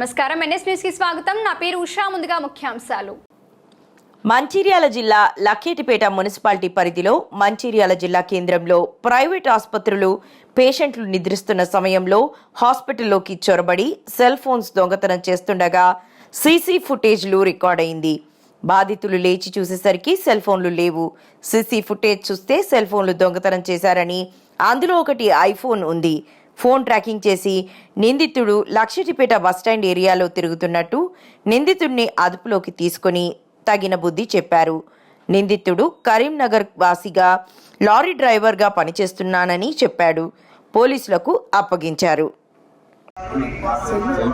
నమస్కారం. ఎన్ఎస్ న్యూస్కి స్వాగతం. నా పేరు ఉషా. ముందుగా ముఖ్యాంశాలు. మంచిర్యాల జిల్లా లక్కేటిపేట మున్సిపాలిటీ పరిధిలో మంచిర్యాల జిల్లా కేంద్రంలో ప్రైవేట్ ఆసుపత్రులు పేషెంట్లు నిద్రిస్తున్న సమయంలో హాస్పిటల్లోకి చొరబడి సెల్ ఫోన్స్ దొంగతనం చేస్తుండగా సీసీ ఫుటేజ్లు రికార్డయింది. బాధితులు లేచి చూసేసరికి సెల్ ఫోన్లు లేవు. సీసీ ఫుటేజ్ చూస్తే సెల్ ఫోన్లు దొంగతనం చేశారని అందులో ఒకటి ఐఫోన్ ఉంది. ఫోన్ ట్రాకింగ్ చేసి నిందితుడు లక్షటిపేట బస్టాండ్ ఏరియాలో తిరుగుతున్నట్టు నిందితుడిని అదుపులోకి తీసుకుని తగిన బుద్ధి చెప్పారు. నిందితుడు కరీంనగర్ వాసిగా లారీ డ్రైవర్గా పనిచేస్తున్నానని చెప్పాడు. పోలీసులకు అప్పగించారు. సెల్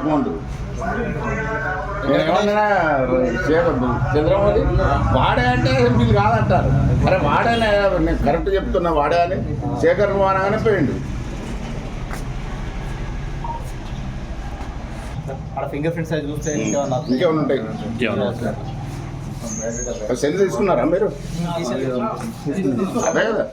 వాడే అంటే వీళ్ళు కాదంటారు. అరే వాడే నేను కరెక్ట్ చెప్తున్నా వాడే అని. శేఖర్ అనగానే పోయిండు. ఆడ ఫింగర్ ప్రింట్స్ అది చూస్తే ఇంకేమన్నా ఇంకేమైనా ఉంటాయి. సెల్ తీసుకున్నారా మీరు? అదే కదా.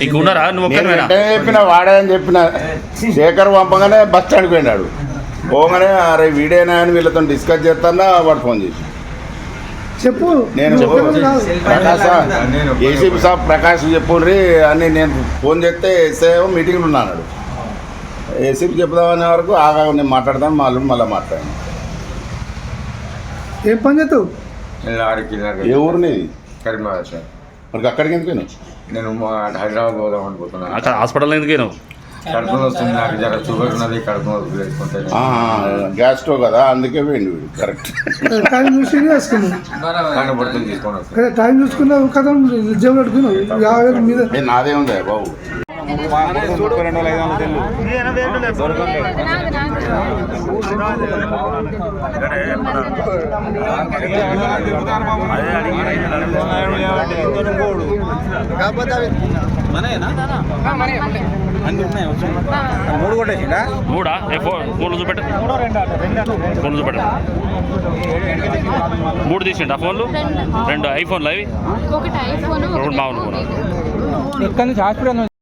నీకు ఉన్నారా? నువ్వు నేను ఒక్కరివేనా వెంటనే చెప్పిన వాడే అని చెప్పిన. శేఖర్ పంపగానే బస్ స్టాండ్కి పోయినాడు. పోగానే అరే వీడేనా అని వీళ్ళతో డిస్కస్ చేస్తానా వాడు ఫోన్ చేసి. చెప్పు. నేను ప్రకాశ్ ఏసీపీ సాబ్ ప్రకాష్ చెప్పుండ్రి అని నేను ఫోన్ చేస్తే ఎస్ఐ మీటింగ్లో ఉన్నాడు ఏసీపీ చెప్దామనే వరకు ఆగా నేను మాట్లాడతాను మా అల్లుడు మళ్ళీ మాట్లాడాను. ఏం పని చేస్తావు? లారీకి ఏ ఊరు నీది? కరీంనగర్ సార్. మరి అక్కడికి ఎందుకు పోయినావు? నేను మా హైదరాబాద్ పోదాం అనుకుంటున్నాను అక్కడ హాస్పిటల్ ఎందుకు పోయినావు? కడుపులో వస్తుంది నాకు జర షుగర్ ఉన్నది కడుపు నొప్పి వేసుకుంటే ఆ, గ్యాస్ స్టవ్ కదా అందుకే పోయింది వీడు కరెక్ట్. టైం చూసి కనబడుతుంది టైం చూసుకున్నావు కదా జేబులు యాభై వేలు మీద నాదే ఉంది బాబు? మూడా ఏ ఫోన్ ఫోన్లు చూపెట్ట ఫోన్లు చూపెట్ట మూడు తీసిండు ఆ ఫోన్లు రెండు ఐఫోన్లు అవి ఒకటి ఐఫోన్ రెండు మామూలు ఫోన్